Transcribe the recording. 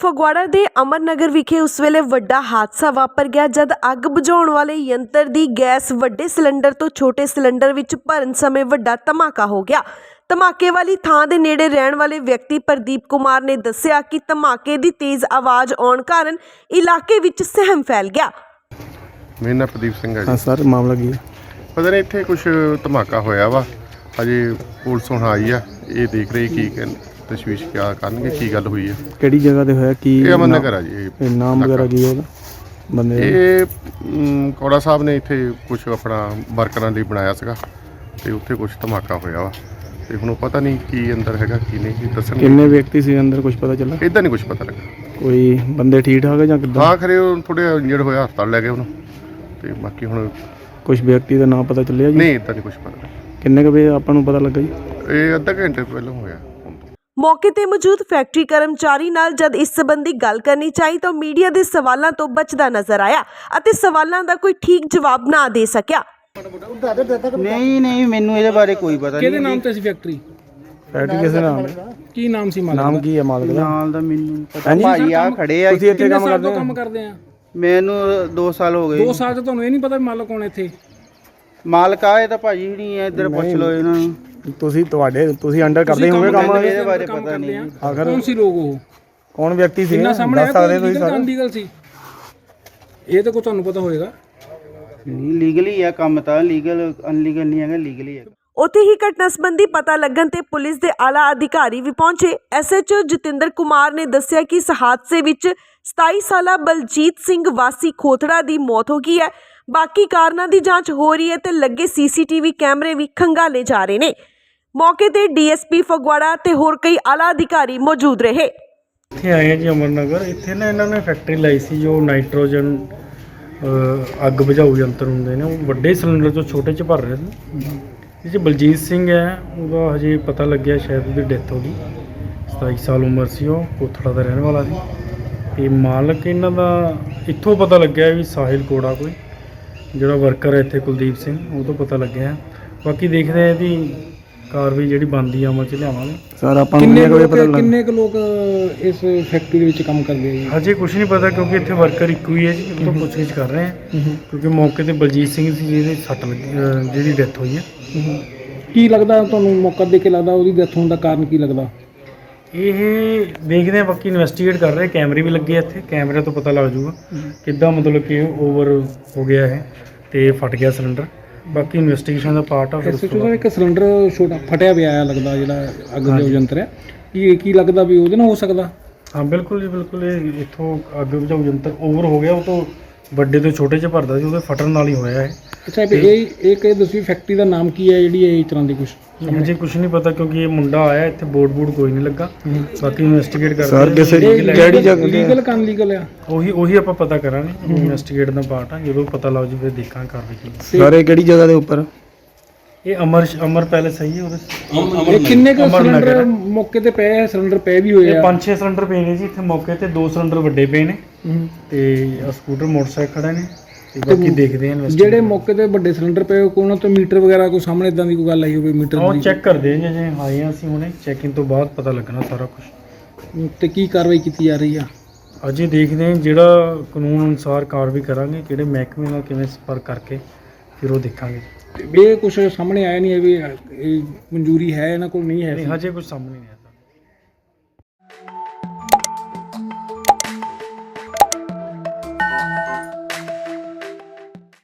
ਫਗਵਾੜਾ ਦੇ ਅਮਰਨਗਰ ਵਿਖੇ ਉਸ ਵੇਲੇ ਵੱਡਾ ਹਾਦਸਾ ਵਾਪਰ ਗਿਆ ਜਦ ਅੱਗ ਬੁਝਾਉਣ ਵਾਲੇ ਯੰਤਰ ਦੀ ਗੈਸ ਵੱਡੇ ਸਿਲੰਡਰ ਤੋਂ ਛੋਟੇ ਸਿਲੰਡਰ ਵਿੱਚ ਭਰਨ ਸਮੇਂ ਵੱਡਾ ਧਮਾਕਾ ਹੋ ਗਿਆ। ਧਮਾਕੇ ਵਾਲੀ ਥਾਂ ਦੇ ਨੇੜੇ ਰਹਿਣ ਵਾਲੇ ਵਿਅਕਤੀ ਪ੍ਰਦੀਪ ਕੁਮਾਰ ਨੇ ਦੱਸਿਆ ਕਿ ਧਮਾਕੇ ਦੀ ਤੇਜ਼ ਆਵਾਜ਼ ਆਉਣ ਕਾਰਨ ਇਲਾਕੇ ਵਿੱਚ ਸਹਿਮ ਫੈਲ ਗਿਆ। ਮੇਰਾ ਨਾਂ ਪ੍ਰਦੀਪ ਸਿੰਘ ਹੈ ਸਰ ਮਾਮਲਾ ਕੀ ਹੈ? ਪਤਾ ਨਹੀਂ ਇੱਥੇ ਕੁਝ ਧਮਾਕਾ ਹੋਇਆ ਵਾ। ਅਜੇ ਪੁਲਿਸ ਹੁਣ ਆਈ ਆ ਇਹ ਦੇਖ ਰਹੀ ਕੀ ਕਹਿੰ ਤਸ਼ਵੀਸ਼ ਕਿਆ ਕਰਨਗੇ ਕੀ ਗੱਲ ਹੋਈ ਹੈ? ਕਿਹੜੀ ਜਗ੍ਹਾ ਤੇ ਹੋਇਆ ਕੀ ਇਹ ਅਮਨ ਨਗਰ ਆ ਜੀ ਇਹ। ਇਹ ਨਾਮ ਵਗੈਰਾ ਕੀ ਹੈ ਉਹਦਾ? ਬੰਦੇ ਦਾ? ਇਹ ਮ, ਕੌੜਾ ਸਾਹਿਬ ਨੇ ਇੱਥੇ ਕੁਝ ਆਪਣਾ ਵਰਕਰਾਂ ਲਈ ਬਣਾਇਆ ਸੀਗਾ ਤੇ ਉੱਥੇ ਕੁਝ ਧਮਾਕਾ ਹੋਇਆ ਵਾ। ਤੇ ਹੁਣ ਉਹ ਪਤਾ ਨਹੀਂ ਕੀ ਅੰਦਰ ਹੈਗਾ ਕੀ ਨਹੀਂ ਕੀ ਦੱਸਣਗੇ। ਕਿੰਨੇ ਵਿਅਕਤੀ ਸੀ ਅੰਦਰ ਕੁਝ ਪਤਾ ਚੱਲਾ ਇਦਾਂ ਨਹੀਂ ਕੁਝ ਪਤਾ ਲੱਗਾ। ਕੋਈ ਬੰਦੇ ਠੀਕ ਠਾਕ ਹੈ ਜਾਂ ਕਿੱਦਾਂ? ਹਾਂ ਖਰੇ ਉਹ ਥੋੜੇ ਇੰਜਰਡ ਹੋਇਆ ਹਸਪਤਾਲ ਲੈ ਗਏ ਉਹਨੂੰ। ਤੇ ਬਾਕੀ ਹੁਣ ਕੁਝ ਵਿਅਕਤੀ ਦਾ ਨਾਮ ਪਤਾ ਚੱਲਿਆ ਜੀ? ਨਹੀਂ ਇਦਾਂ ਨਹੀਂ ਕੁਝ ਪਤਾ ਲੱਗਾ। ਕਿੰਨੇ ਕੁ ਵਜੇ ਆਪਾਂ ਨੂੰ ਪਤਾ ਲੱਗਾ ਜੀ? ਇਹ ਅੱਧਾ ਘੰਟੇ ਪਹਿਲਾਂ ਹੋਇਆ। ਮੌਕੇ ਤੇ ਮੌਜੂਦ ਫੈਕਟਰੀ ਕਰਮਚਾਰੀ ਨਾਲ ਜਦ ਇਸ ਸੰਬੰਧੀ ਗੱਲ ਕਰਨੀ ਚਾਹੀ ਤਾਂ ਮੀਡੀਆ ਦੇ ਸਵਾਲਾਂ ਤੋਂ ਬਚਦਾ ਨਜ਼ਰ ਆਇਆ ਅਤੇ ਸਵਾਲਾਂ ਦਾ ਕੋਈ ਠੀਕ ਜਵਾਬ ਨਾ ਦੇ ਸਕਿਆ। ਨਹੀਂ ਨਹੀਂ ਮੈਨੂੰ ਇਹਦੇ ਬਾਰੇ ਕੋਈ ਪਤਾ ਕਿਹਦੇ ਨਹੀਂ ਨਾਮ ਤੇ ਸੀ ਫੈਕਟਰੀ? ਫੈਕਟਰੀ ਕਿਸੇ ਨਾਮ ਕੀ ਨਾਮ ਸੀ ਮਾਲਕ ਨਾਮ ਕੀ ਹੈ ਮਾਲਕ ਦਾ? ਨਾਲ ਦਾ ਮੈਨੂੰ ਪਤਾ। ਹਾਂਜੀ। ਭਾਈ ਆ ਖੜੇ ਆ ਤੁਸੀਂ ਇੱਥੇ ਕਿੰਨੇ ਕੰਮ ਸਾਲ ਕਰਦੇ ਹੋ? ਕੰਮ ਕਰਦੇ ਆ? ਮੈਨੂੰ 2 ਸਾਲ ਹੋ ਗਏ 2 ਸਾਲ ਤੋਂ ਤੁਹਾਨੂੰ ਇਹ ਨਹੀਂ ਪਤਾ ਵੀ ਮਾਲਕ ਕੌਣ ਹੈ ਇੱਥੇ? ਮਾਲਕ ਆਏ ਤਾਂ ਭਾਜੀ ਨਹੀਂ ਹੈ ਇੱਧਰ ਪੁੱਛ ਲਓ ਇਹਨਾਂ ਨੂੰ। ਤੁਸੀਂ ਤੁਹਾਡੇ ਤੁਸੀਂ ਅੰਡਰ ਕਰਦੇ ਹੋਗੇ ਕੰਮ ਇਹਦੇ ਬਾਰੇ ਪਤਾ ਨਹੀਂ। ਆਖਰ ਕੌਣ ਸੀ ਲੋਕ ਉਹ? ਕੌਣ ਵਿਅਕਤੀ ਸੀ? ਕਿੰਨਾ ਸਾਹਮਣੇ ਦੱਸ ਸਕਦੇ ਤੁਸੀਂ ਲੀਗਲ ਸਰ ਅਨਲੀਗਲ ਸੀ? ਇਹ ਤਾਂ ਕੋ ਤੁਹਾਨੂੰ ਪਤਾ ਹੋਏਗਾ। ਨਹੀਂ ਲੀਗਲੀ ਆ ਕੰਮ ਤਾਂ ਲੀਗਲ ਅਨਲੀਗਲ ਨਹੀਂ ਹੈਗਾ ਲੀਗਲੀ ਹੈ ਉੱਥੇ ਹੀ ਘਟਨਾ ਸੰਬੰਧੀ ਪਤਾ ਲੱਗਣ ਤੇ ਪੁਲਿਸ ਦੇ ਆਲਾ ਅਧਿਕਾਰੀ ਵੀ ਪਹੁੰਚੇ। ਐਸਐਚਓ ਜਤਿੰਦਰ ਕੁਮਾਰ ਨੇ ਦੱਸਿਆ ਕਿ ਇਸ ਹਾਦਸੇ ਵਿੱਚ 27 ਸਾਲਾ ਬਲਜੀਤ ਸਿੰਘ ਵਾਸੀ ਖੋਥੜਾ ਦੀ ਮੌਤ ਹੋ ਗਈ ਹੈ। ਬਾਕੀ ਕਾਰਨਾਂ ਦੀ ਜਾਂਚ ਹੋ ਰਹੀ ਹੈ ਤੇ ਲੱਗੇ ਸੀਸੀਟੀਵੀ ਕੈਮਰੇ ਵੀ ਖੰਗਾਲੇ ਜਾ ਰਹੇ ਨੇ। ਮੌਕੇ ਤੇ ਡੀਐਸਪੀ ਫਗਵਾੜਾ ਤੇ ਹੋਰ ਕਈ ਆਲਾ ਅਧਿਕਾਰੀ ਮੌਜੂਦ ਰਹੇ। ਇੱਥੇ ਆਏ ਹਾਂ ਜੀ ਅਮਰਨਗਰ। ਇੱਥੇ ਨਾ ਇਹਨਾਂ ਨੇ ਫੈਕਟਰੀ ਲਾਈ ਸੀ ਜੋ ਨਾਈਟ੍ਰੋਜਨ ਅਹ, ਅੱਗ ਬੁਝਾਊ ਯੰਤਰ ਹੁੰਦੇ ਨੇ ਉਹ ਵੱਡੇ ਸਿਲੰਡਰ ਤੋਂ ਛੋਟੇ ਚ ਭਰ ਰਹੇ ਨੇ। ਇਹ 'ਚ ਬਲਜੀਤ ਸਿੰਘ ਹੈ ਉਹਦਾ ਹਜੇ ਪਤਾ ਲੱਗਿਆ ਸ਼ਾਇਦ ਉਹਦੀ ਡੈਥ ਹੋ ਗਈ। 27 ਸਾਲ ਉਮਰ ਸੀ ਉਹ ਕੋਥੜਾ ਦਾ ਰਹਿਣ ਵਾਲਾ ਸੀ। ਤੇ ਮਾਲਕ ਇਹਨਾਂ ਦਾ ਇੱਥੋਂ ਪਤਾ ਲੱਗਿਆ ਵੀ ਸਾਹਿਲ ਕੋੜਾ ਕੋਈ ਜਿਹੜਾ ਵਰਕਰ ਹੈ ਇੱਥੇ ਕੁਲਦੀਪ ਸਿੰਘ ਉਹ ਤੋਂ ਪਤਾ ਲੱਗਿਆ। ਬਾਕੀ ਦੇਖਦੇ ਆ ਇਹਦੀ ਕਾਰਵਾਈ ਜਿਹੜੀ ਬਣਦੀ ਆ ਅਮਲ ਚ ਲਿਆਵਾਂਗੇ। ਸਰ ਆਪਾਂ ਨੂੰ ਕਿੰਨੇ ਕਿੰਨੇ ਕੁ ਵਜੇ ਲੋਕ ਪਤਾ ਲੱਗਾ ਕਿੰਨੇ ਕੁ ਲੋਕ ਇਸ ਫੈਕਟਰੀ ਦੇ ਵਿੱਚ ਕੰਮ ਕਰਦੇ ਆ ਜੀ? ਹਜੇ ਕੁਝ ਨਹੀਂ ਪਤਾ ਕਿਉਂਕਿ ਇੱਥੇ ਵਰਕਰ ਇੱਕੋ ਹੀ ਹੈ ਜੀ ਉਹ ਤੋਂ ਪੁੱਛਗਿੱਛ ਕਰ ਰਹੇ ਹਾਂ। ਕਿਉਂਕਿ ਮੌਕੇ ਤੇ ਬਲਜੀਤ ਸਿੰਘ ਸੀ ਜਿਹਦੀ ਸੱਟ ਲੱਗੀ ਅਹ ਜਿਹਦੀ ਡੈਥ ਹੋਈ ਹੈ। ਕੀ ਲੱਗਦਾ ਤੁਹਾਨੂੰ ਮੌਕਾ ਦੇ ਕੇ ਲੱਗਦਾ ਉਹਦੀ ਡੈਥ ਹੋਣ ਦਾ ਕਾਰਨ ਕੀ ਲੱਗਦਾ? ਇਹ ਦੇਖਦੇ ਆ ਬਾਕੀ ਇਨਵੈਸਟੀਗੇਟ ਕਰ ਰਹੇ ਕੈਮਰੇ ਵੀ ਲੱਗੇ ਆ ਇੱਥੇ ਕੈਮਰੇ ਤੋਂ ਪਤਾ ਲੱਗ ਜਾਊਗਾ ਕਿੱਦਾਂ ਮਤਲਬ ਕਿ ਓਵਰ ਹੋ ਗਿਆ ਇਹ ਤੇ ਫਟ ਗਿਆ ਸਿਲੰਡਰ ਬਾਕੀ ਇਨਵੈਸਟੀਗੇਸ਼ਨ ਦਾ ਪਾਰਟ ਆ ਫਿਰ ਉਸ ਤੋਂ ਇੱਕ ਸਿਲੰਡਰ ਛੋਟਾ ਫਟਿਆ ਪਿਆ ਆ ਲੱਗਦਾ ਜਿਹੜਾ ਅੱਗ ਦੇ ਯੰਤਰ ਹੈ। ਕੀ ਕੀ ਲੱਗਦਾ ਵੀ ਉਹਦੇ ਨਾਲ ਹੋ ਸਕਦਾ? ਹਾਂ ਬਿਲਕੁਲ ਜੀ ਬਿਲਕੁਲ ਇਹ ਇੱਥੋਂ ਅੱਗ ਬੁਝਾਊ ਯੰਤਰ ਓਵਰ ਹੋ ਗਿਆ ਉਹ ਤੋਂ ਵੱਡੇ ਤੋਂ ਛੋਟੇ ਚ ਭਰਦਾ ਸੀ ਉਹਦੇ ਫਟਣ ਨਾਲ ਹੀ ਹੋਇਆ ਇਹ। ਅੱਛਾ ਇਹ ਇਹ ਕਿ ਦਸਵੀਂ ਫੈਕਟਰੀ ਦਾ ਨਾਮ ਕੀ ਹੈ ਜਿਹੜੀ ਇਹ ਇਸ ਤਰ੍ਹਾਂ ਦੀ ਕੁਝ ਹਜੇ ਕੁਝ ਨਹੀਂ ਪਤਾ ਕਿਉਂਕਿ ਇਹ ਮੁੰਡਾ ਆਇਆ ਇੱਥੇ ਬੋਰਡ ਬੋਰਡ ਕੋਈ ਨਹੀਂ ਲੱਗਾ। ਬਾਕੀ ਇਨਵੈਸਟੀਗੇਟ ਕਰਦੇ ਸਰ। ਕਿਸੇ ਕਿਹੜੀ ਜਗ੍ਹਾ ਲੀਗਲ ਕਨ ਲੀਗਲ ਆ? ਉਹੀ ਉਹੀ ਆਪਾਂ ਪਤਾ ਕਰਾਂਗੇ ਇਨਵੈਸਟੀਗੇਟ ਦਾ ਪਾਰਟ ਆ ਜਦੋਂ ਪਤਾ ਲੱਗ ਜੂ ਫਿਰ ਦੇਖਾਂਗੇ ਕਾਰਵਾਈ ਕੀ ਸਰ ਇਹ ਕਿਹੜੀ ਜਗ੍ਹਾ ਦੇ ਉੱਪਰ? ਇਹ ਅਮਰ ਅਮਰ ਪੈਲੇਸ ਹੈ ਜੀ ਉਹਦੇ। ਇਹ ਕਿੰਨੇ ਕੁ ਅਮਰ ਨਗਰ। ਸਿਲੰਡਰ ਹੈ। ਮੌਕੇ ਤੇ ਪਏ ਆ? ਸਿਲੰਡਰ ਪਏ ਵੀ ਹੋਏ ਇਹ ਆ? ਪੰਜ ਛੇ ਸਿਲੰਡਰ ਪਏ ਨੇ ਜੀ ਇੱਥੇ ਮੌਕੇ ਤੇ ਦੋ ਸਿਲੰਡਰ ਵੱਡੇ ਪਏ ਨੇ। ਤੇ ਆਹ ਸਕੂਟਰ ਮੋਟਰਸਾਈਕਲ ਖੜਾ ਨੇ ਤੇ ਬਾਕੀ ਦੇਖਦੇ ਆ ਇਨਵੈਸਟੀਗੇਟ ਜਿਹੜੇ ਮੌਕੇ ਤੇ ਵੱਡੇ ਸਿਲੰਡਰ ਪਏ ਕੋਈ ਉਹਨਾਂ ਤੋਂ ਮੀਟਰ ਵਗੈਰਾ ਕੋਈ ਸਾਹਮਣੇ ਇਦਾਂ ਦੀ ਕੋਈ ਗੱਲ ਆਈ ਹੋਵੇ ਮੀਟਰ ਉਹ ਚੈੱਕ ਕਰਦੇ ਆ ਜੇ ਆਏ ਆ ਅਸੀਂ ਹੁਣੇ ਚੈਕਿੰਗ ਤੋਂ ਬਾਅਦ ਪਤਾ ਲੱਗਣਾ ਸਾਰਾ ਕੁਝ ਤੇ ਕੀ ਕਾਰਵਾਈ ਕੀਤੀ ਜਾ ਰਹੀ ਆ? ਅਜੇ ਦੇਖਦੇ ਹਾਂ ਜਿਹੜਾ ਕਾਨੂੰਨ ਅਨੁਸਾਰ ਕਾਰਵਾਈ ਕਰਾਂਗੇ ਕਿਹੜੇ ਮਹਿਕਮੇ ਨਾਲ ਕਿਵੇਂ ਸੰਪਰਕ ਕਰਕੇ ਫਿਰ ਉਹ ਦੇਖਾਂਗੇ। ਇਹ ਕੁਝ ਸਾਹਮਣੇ ਆਇਆ ਨਹੀਂ ਹੈ ਵੀ ਇਹ ਮਨਜ਼ੂਰੀ ਹੈ ਇਹਨਾਂ ਕੋਲ ਨਹੀਂ ਹੈ ਨਹੀਂ ਹਜੇ ਕੁਝ ਸਾਹਮਣੇ ਨਹੀਂ ਆਇਆ।